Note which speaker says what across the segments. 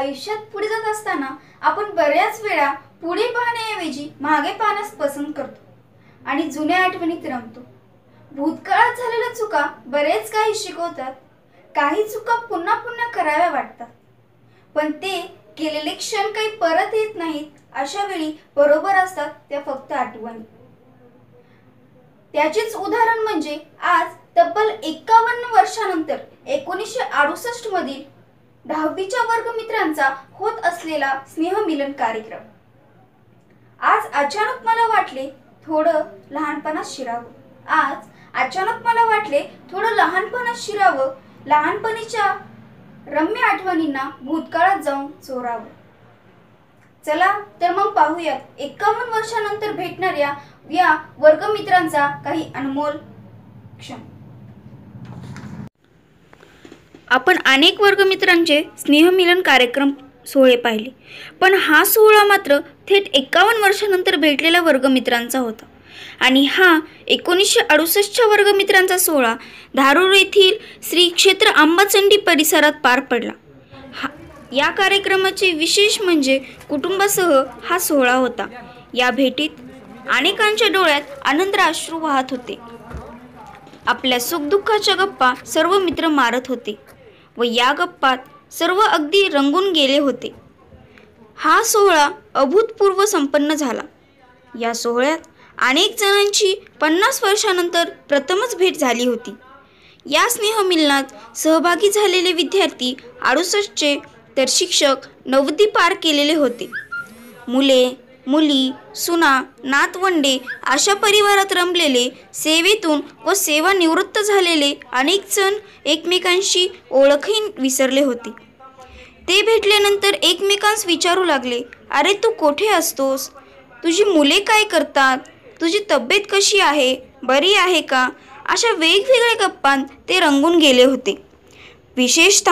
Speaker 1: आयुष्यात पुढे जात असताना आपण बऱ्याच वेळा पुढे पाहण्याऐवजी मागे पाहण्यास पसंत करतो आणि जुन्या आठवणीत रमतो. भूतकाळात झालेल्या चुका बरेच काही शिकवतात काही चुका पुन्हा पुन्हा कराव्या वाटतात. पण ते केलेले क्षण काही परत येत नाहीत अशा वेळी बरोबर असतात त्या फक्त आठवणी. त्याचेच उदाहरण म्हणजे आज तब्बल एकावन्न वर्षानंतर एकोणीसशे अडुसष्ट मधील दहावीच्या वर्गमित्रांचा होत असलेला स्नेहमिलन कार्यक्रम. आज अचानक मला वाटले थोडं लहानपणात शिरावं. आज अचानक मला वाटले थोडं लहानपणात शिरावं लहानपणीच्या रम्य आठवणींना भूतकाळात जाऊन चोरावं. चला तर मग पाहूयात एकावन्न वर्षानंतर भेटणाऱ्या या वर्गमित्रांचा काही अनमोल क्षण.
Speaker 2: आपण अनेक वर्गमित्रांचे स्नेहमिलन कार्यक्रम सोहळे पाहिले. पण हा सोहळा मात्र थेट एकावन्न वर्षानंतर भेटलेल्या वर्गमित्रांचा होता. आणि हा एकोणीसशे अडुसष्टच्या वर्गमित्रांचा सोहळा धारूर येथील श्री क्षेत्र आंबाचंडी परिसरात पार पडला. हा या कार्यक्रमाचे विशेष म्हणजे कुटुंबासह हा सोहळा होता. या भेटीत अनेकांच्या डोळ्यात आनंद अश्रू वाहत होते. आपल्या सुखदुःखाच्या गप्पा सर्व मित्र मारत होते. व या गप्पात सर्व अगदी रंगून गेले होते. हा सोहळा अभूतपूर्व संपन्न झाला. या सोहळ्यात अनेक जणांची पन्नास वर्षानंतर प्रथमच भेट झाली होती. या स्नेहमिलनात सहभागी झालेले विद्यार्थी अडुसष्टचे तर शिक्षक नवदी पार केलेले होते. मुले मुली सुना नातवंडे अशा परिवारात रमलेले सेवेतून व सेवानिवृत्त झालेले अनेक जण एकमेकांशी ओळखही विसरले होते. ते भेटल्यानंतर एकमेकांस विचारू लागले अरे तू कोठे असतोस? तुझी मुले काय करतात? तुझी तब्येत कशी आहे? बरी आहे का? अशा वेगवेगळ्या गप्पांत ते रंगून गेले होते. विशेषत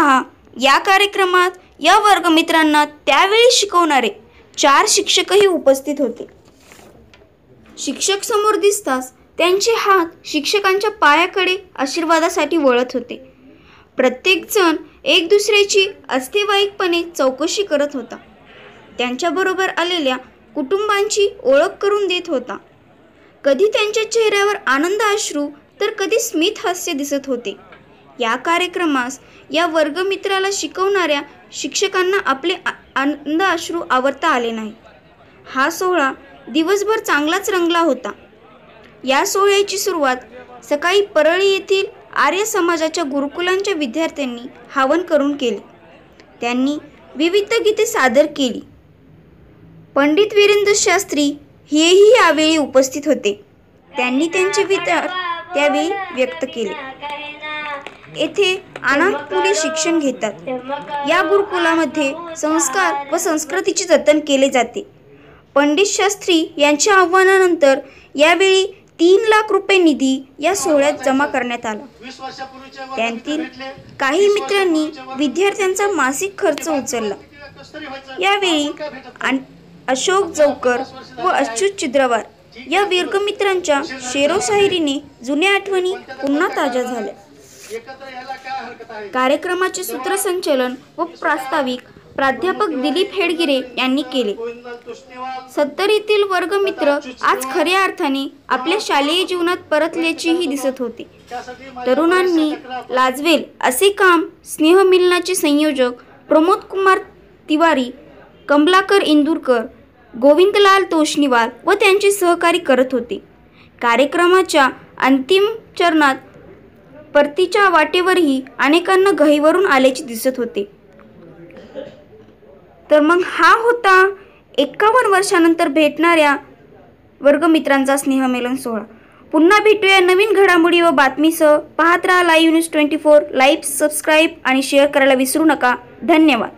Speaker 2: या कार्यक्रमात या वर्गमित्रांना त्यावेळी शिकवणारे चार शिक्षकही उपस्थित होते. शिक्षक समोर दिसताच त्यांचे हात शिक्षकांच्या पायाकडे आशीर्वादासाठी वळत होते. प्रत्येकजण एक दुसऱ्याची अस्थिवाईकपणे चौकशी करत होता. त्यांच्याबरोबर आलेल्या कुटुंबांची ओळख करून देत होता. कधी त्यांच्या चेहऱ्यावर आनंद अश्रू तर कधी स्मित हास्य दिसत होते. या कार्यक्रमास या वर्गमित्राला शिकवणाऱ्या शिक्षकांना आपले आ- आनंद अश्रू आवरता आले नाही. हा सोहळा दिवसभर चांगलाच रंगला होता. या सोहळ्याची सुरुवात सकाळी परळी येथील आर्य समाजाच्या गुरुकुलांच्या विद्यार्थ्यांनी हवन करून केले. त्यांनी विविध गीते सादर केली. पंडित वीरेंद्र शास्त्री हेही यावेळी उपस्थित होते. त्यांनी त्यांचे विचार त्यावेळी व्यक्त केले. येथे अनाथ शिक्षण घेतात. या गुरुकुलामध्ये संस्कार व संस्कृतीचे जतन केले जाते. पंडित शास्त्री यांच्या आव्हानानंतर यावेळी तीन लाख रुपये निधी या सोहळ्यात जमा करण्यात आला. त्यांतील काही मित्रांनी विद्यार्थ्यांचा मासिक खर्च उचलला. यावेळी अशोक जवकर व अच्युत चिद्रवार या वर्गमित्रांच्या शेरोशाहिरीने जुन्या आठवणी पुन्हा ताज्या झाल्या. कार्यक्रमाचे सूत्रसंचलन व प्रास्ताविक प्राध्यापक दिलीप हेडगिरे यांनी केले. सत्तरीतील वर्गमित्र आज खऱ्या अर्थाने आपल्या शालेय जीवनात परतल्याचेही दिसत होते. तरुणांनी लाजवेल असे काम स्नेहमिलनाचे संयोजक प्रमोद कुमार तिवारी कमलाकर इंदूरकर गोविंदलाल तोष्णीवाल व त्यांचे सहकारी करत होते. कार्यक्रमाच्या अंतिम चरणात परतीच्या वाटेवरही अनेकांना गहीवरून आल्याचे दिसत होते. तर मग हा होता एकावन्न वर्षानंतर भेटणाऱ्या वर्गमित्रांचा स्नेहमेलन सोहळा. पुन्हा भेटूया नवीन घडामोडी व बातमीसह. पाहत राहा live news twenty four like subscribe आणि शेअर करायला विसरू नका. धन्यवाद.